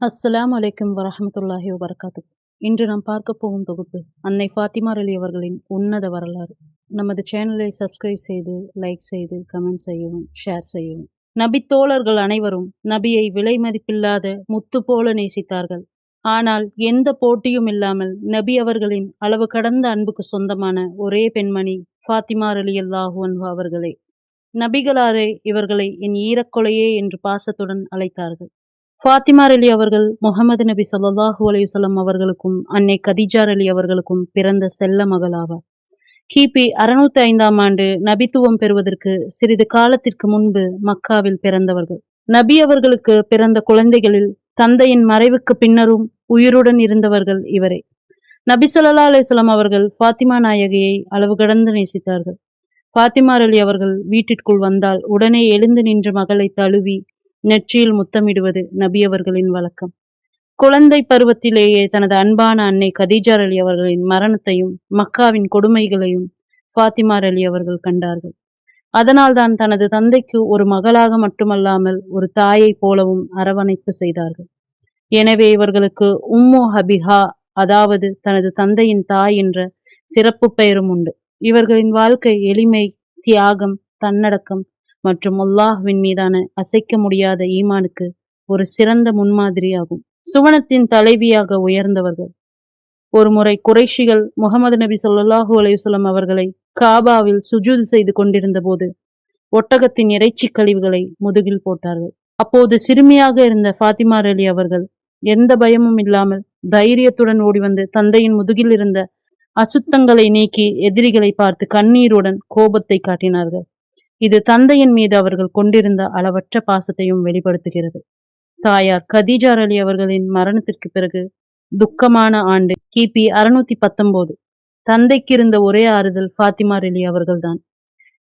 அஸ்ஸலாம் அலைக்கும் வரமத்துல்லாஹி வபர்காத்து இன்று நாம் பார்க்க போகும் தொகுப்பு அன்னை ஃபாத்திமா அலி அவர்களின் உன்னத வரலாறு. நமது சேனலை சப்ஸ்கிரைப் செய்து லைக் செய்து கமெண்ட் செய்யவும் ஷேர் செய்யவும். நபி தோழர்கள் அனைவரும் நபியை விலை மதிப்பில்லாத முத்து போல நேசித்தார்கள். ஆனால் எந்த போட்டியும் இல்லாமல் நபி அவர்களின் அளவு கடந்த அன்புக்கு சொந்தமான ஒரே பெண்மணி ஃபாத்திமா அலி அல்லாஹுவன் அவர்களே. நபிகளாரே இவர்களை என் ஈரக்கொலையே என்று பாசத்துடன் அழைத்தார்கள். ஃபாத்திமா அலி அவர்கள் முகமது நபி ஸல்லல்லாஹு அலையுசல்லம் அவர்களுக்கும் அன்னை கதிஜார் அலி அவர்களுக்கும் பிறந்த செல்ல மகளாவார் கிபி அறுநூத்தி ஐந்தாம் ஆண்டு நபித்துவம் பெறுவதற்கு சிறிது காலத்திற்கு முன்பு மக்காவில் பிறந்தவர்கள். நபி அவர்களுக்கு பிறந்த குழந்தைகளில் தந்தையின் மறைவுக்கு பின்னரும் உயிருடன் இருந்தவர்கள் இவரே. நபி சொல்லா அலைஹி அவர்கள் ஃபாத்திமா நாயகியை அளவு கடந்து நேசித்தார்கள். பாத்திமார் அலி அவர்கள் வீட்டிற்குள் வந்தால் உடனே எழுந்து நின்று மகளை தழுவி நெற்றியில் முத்தமிடுவது நபி அவர்களின் வழக்கம். குழந்தை பருவத்திலேயே தனது அன்பான அன்னை கதீஜார் அலி அவர்களின் மரணத்தையும் மக்காவின் கொடுமைகளையும் ஃபாத்திமார் அலி அவர்கள் கண்டார்கள். அதனால்தான் தனது தந்தைக்கு ஒரு மகளாக மட்டுமல்லாமல் ஒரு தாயைப் போலவும் அரவணைப்பு செய்தார்கள். எனவே இவர்களுக்கு உம்மு ஹபிஹா அதாவது தனது தந்தையின் தாய் என்ற சிறப்பு பெயரும் உண்டு. இவர்களின் வாழ்க்கை எளிமை தியாகம் தன்னடக்கம் மற்றும் அல்லாஹ்வின் மீதான அசைக்க முடியாத ஈமானுக்கு ஒரு சிறந்த முன்மாதிரியாகும். சுவனத்தின் தலைவியாக உயர்ந்தவர்கள். ஒருமுறை குறைஷிகள் முகமது நபி ஸல்லல்லாஹு அலையுசல்லம் அவர்களை காபாவில் சுஜூத் செய்து கொண்டிருந்த போது ஒட்டகத்தின் இறைச்சி கழிவுகளை முதுகில் போட்டார்கள். அப்போது சிறுமியாக இருந்த ஃபாத்திமா அலி அவர்கள் எந்த பயமும் இல்லாமல் தைரியத்துடன் ஓடி வந்து தந்தையின் முதுகில் இருந்த அசுத்தங்களை நீக்கி எதிரிகளை பார்த்து கண்ணீருடன் கோபத்தை காட்டினார்கள். இது தந்தையின் மீது அவர்கள் கொண்டிருந்த அளவற்ற பாசத்தையும் வெளிப்படுத்துகிறது. தாயார் கதீஜார் அலி அவர்களின் மரணத்திற்கு பிறகு துக்கமான ஆண்டு கிபி அறுநூத்தி பத்தொன்பது தந்தைக்கு இருந்த ஒரே ஆறுதல் ஃபாத்திமார் அலி அவர்கள்தான்.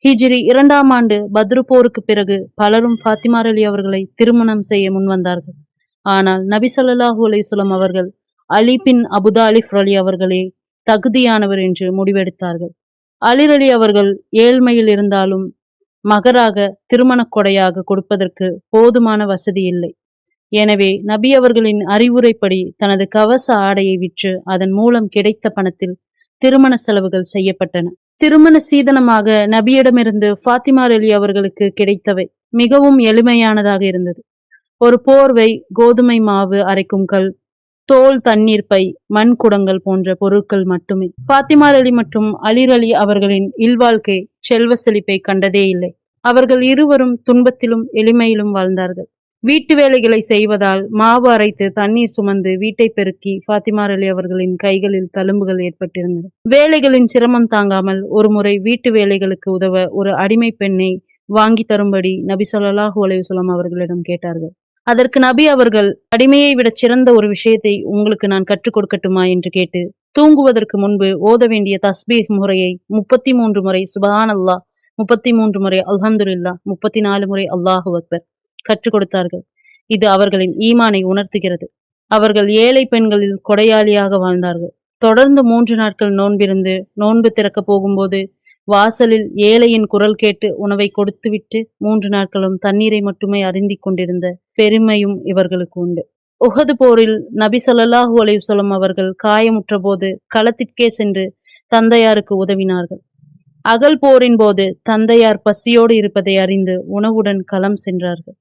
ஹிஜிரி இரண்டாம் ஆண்டு பத்ரு போருக்கு பிறகு பலரும் ஃபாத்திமார் அலி அவர்களை திருமணம் செய்ய முன்வந்தார்கள் ஆனால் நபி ஸல்லல்லாஹு அவர்கள் அலி பின் அபுதாலிஃப் அலி அவர்களே தகுதியானவர் என்று முடிவெடுத்தார்கள். அலிர் அலி அவர்கள் ஏழ்மையில் இருந்தாலும் மகராக திருமணக் கொடையாக கொடுப்பதற்கு போதுமான வசதி இல்லை. எனவே நபி அவர்களின் அறிவுரைப்படி தனது கவச ஆடையை விற்று அதன் மூலம் கிடைத்த பணத்தில் திருமண செலவுகள் செய்யப்பட்டன. திருமண சீதனமாக நபியிடமிருந்து ஃபாத்திமா அலி அவர்களுக்கு கிடைத்தவை மிகவும் எளிமையானதாக இருந்தது. ஒரு போர்வை கோதுமை மாவு அரைக்கும் கல் தோல் தண்ணீர் பை மண் குடங்கள் போன்ற பொருட்கள் மட்டுமே. ஃபாத்திமா அலி மற்றும் அலிர் அலி அவர்களின் இல்வாழ்க்கை செல்வ செழிப்பை கண்டதே இல்லை. அவர்கள் இருவரும் துன்பத்திலும் எளிமையிலும் வாழ்ந்தார்கள். வீட்டு வேலைகளை செய்வதால் மாவு அரைத்து தண்ணீர் சுமந்து வீட்டை பெருக்கி ஃபாத்திமார் அலி அவர்களின் கைகளில் தழும்புகள் ஏற்பட்டிருந்தன. வேலைகளின் சிரமம் தாங்காமல் ஒருமுறை வீட்டு வேலைகளுக்கு உதவ ஒரு அடிமை பெண்ணை வாங்கி தரும்படி நபி ஸல்லல்லாஹு அலைஹி அவர்களிடம் கேட்டார்கள். அதற்கு நபி அவர்கள் அடிமையை விட சிறந்த ஒரு விஷயத்தை உங்களுக்கு நான் கற்றுக் கொடுக்கட்டுமா? என்று கேட்டு தூங்குவதற்கு முன்பு ஓத வேண்டிய தஸ்பீஹ் முறையை முப்பத்தி மூன்று முறை சுபஹான் அல்லாஹ் முப்பத்தி மூன்று முறை அல்ஹம்துல்லா முப்பத்தி நாலு முறை அல்லாஹு அக்பர் கற்றுக் கொடுத்தார்கள். இது அவர்களின் ஈமானை உணர்த்துகிறது. அவர்கள் ஏழை பெண்களில் கொடையாளியாக வாழ்ந்தார்கள். தொடர்ந்து மூன்று நாட்கள் நோன்பிருந்து நோன்பு திறக்க போகும்போது வாசலில் ஏழையின் குரல் கேட்டு உணவை கொடுத்துவிட்டு மூன்று நாட்களும் தண்ணீரை மட்டுமே அருந்திக் கொண்டிருந்த பெருமையும் இவர்களுக்கு உண்டு. உஹது போரில் நபி சொல்லாஹு அலைஹி அவர்கள் காயமுற்ற போது களத்திற்கே சென்று தந்தையாருக்கு உதவினார்கள். அகல் போரின் போது தந்தையார் பசியோடு இருப்பதை அறிந்து உணவுடன் களம் சென்றார்கள்.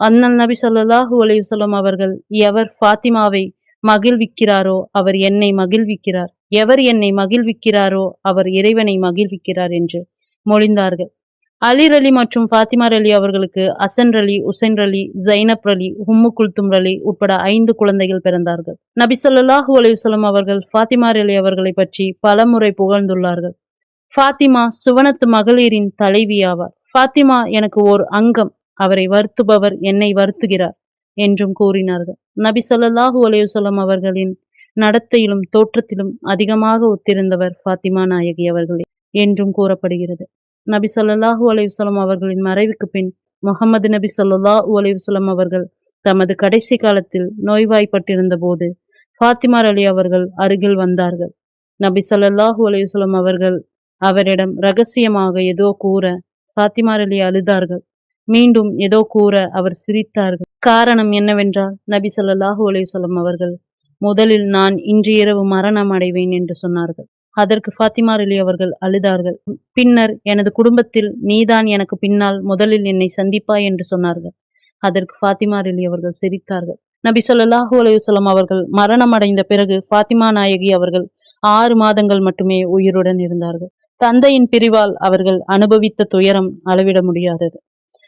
அண்ணல் நபி சொல்லாஹு அலைஹி அவர்கள் எவர் ஃபாத்திமாவை மகிழ்விக்கிறாரோ அவர் என்னை மகிழ்விக்கிறார். எவர் என்னை மகிழ்விக்கிறாரோ அவர் இறைவனை மகிழ்விக்கிறார் என்று மொழிந்தார்கள். அலிர் அலி மற்றும் ஃபாத்திமார் அலி அவர்களுக்கு அசன் அலி உசைன் அலி ஜைனப் அலி உம்மு குல்தும் அலி உட்பட ஐந்து குழந்தைகள் பிறந்தார்கள். நபி ஸல்லல்லாஹு அவர்கள் ஃபாத்திமார் அலி அவர்களை பற்றி பலமுறை புகழ்ந்துள்ளார்கள். ஃபாத்திமா சுவனத்து மகளிரின் தலைவி ஆவார். ஃபாத்திமா எனக்கு ஓர் அங்கம் அவரை வருத்துபவர் என்னை வருத்துகிறார் என்றும் கூறினார்கள். நபி ஸல்லல்லாஹு அவர்களின் நடத்தையிலும் தோற்றத்திலும் அதிகமாக ஒத்திருந்தவர் ஃபாத்திமா நாயகி அவர்களே என்றும் கூறப்படுகிறது. நபி ஸல்லல்லாஹு அலைஹி அவர்களின் மறைவுக்கு பின் முகமது நபி ஸல்லல்லாஹு அலைஹி அவர்கள் தமது கடைசி காலத்தில் நோய்வாய்ப்பட்டிருந்த போது ஃபாத்திமார் அலி அவர்கள் அருகில் வந்தார்கள். நபி ஸல்லல்லாஹு அலைஹி அவர்கள் அவரிடம் ரகசியமாக ஏதோ கூற ஃபாத்திமார் அலி அழுதார்கள். மீண்டும் ஏதோ கூற அவர் சிரித்தார்கள். காரணம் என்னவென்றால் நபி ஸல்லல்லாஹு அலைஹி அவர்கள் முதலில் நான் இன்று இரவு மரணம் அடைவேன் என்று சொன்னார்கள். அதற்கு ஃபாத்திமா அலி அவர்கள் அழுதார்கள். பின்னர் எனது குடும்பத்தில் நீதான் எனக்கு பின்னால் முதலில் என்னை சந்திப்பாய் என்று சொன்னார்கள். அதற்கு ஃபாத்திமா அலி அவர்கள் சிரித்தார்கள். நபி ஸல்லல்லாஹு அலைஹி அவர்கள் மரணம் அடைந்த பிறகு ஃபாத்திமா நாயகி அவர்கள் ஆறு மாதங்கள் மட்டுமே உயிருடன் இருந்தார்கள். தந்தையின் பிரிவால் அவர்கள் அனுபவித்த துயரம் அளவிட முடியாதது.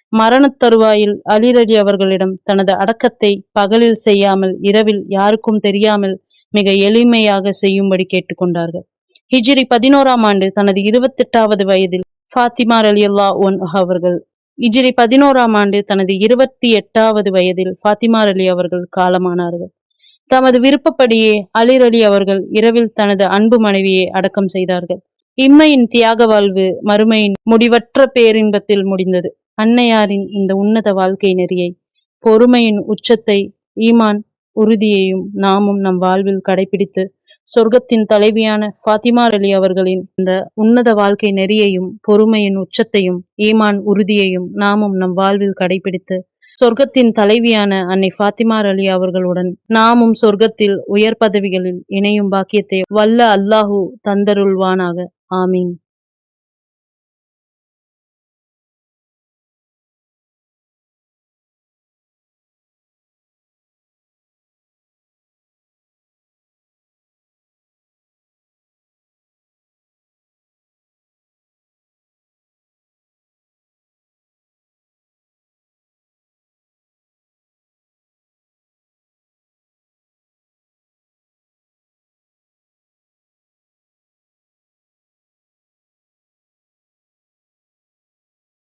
மரணத் தருவாயில் அலி அவர்களிடம் தனது அடக்கத்தை பகலில் செய்யாமல் இரவில் யாருக்கும் தெரியாமல் மிக எளிமையாக செய்யும்படி கேட்டுக்கொண்டார்கள். ஹிஜிரி பதினோராம் ஆண்டு தனது இருபத்தெட்டாவது வயதில் ஃபாத்திமா அலி அல்லா ஒன் அவர்கள். ஹிஜிரி பதினோராம் ஆண்டு தனது இருபத்தி எட்டாவது வயதில் ஃபாத்திமா அலி அவர்கள் காலமானார்கள். தமது விருப்பப்படியே அலிர் அலி அவர்கள் இரவில் தனது அன்பு மனைவியை அடக்கம் செய்தார்கள். இம்மையின் தியாக வாழ்வு மறுமையின் முடிவற்ற பேரின்பத்தில் முடிந்தது. அன்னையாரின் இந்த உன்னத வாழ்க்கை நெறியை பொறுமையின் உச்சத்தை ஈமான் உறுதியையும் நாமும் நம் வாழ்வில் கடைபிடித்து சொர்க்கத்தின் தலைவியான ஃபாத்திமா அலி அவர்களின் இந்த உன்னத வாழ்க்கை நெறியையும் பொறுமையின் உச்சத்தையும் ஈமான் உறுதியையும் நாமும் நம் வாழ்வில் கடைபிடித்து சொர்க்கத்தின் தலைவியான அன்னை ஃபாத்திமா அலி அவர்களுடன் நாமும் சொர்க்கத்தில் உயர் பதவிகளில் இணையும் பாக்கியத்தை வல்ல அல்லாஹு தந்தருள்வானாக. ஆமீன்.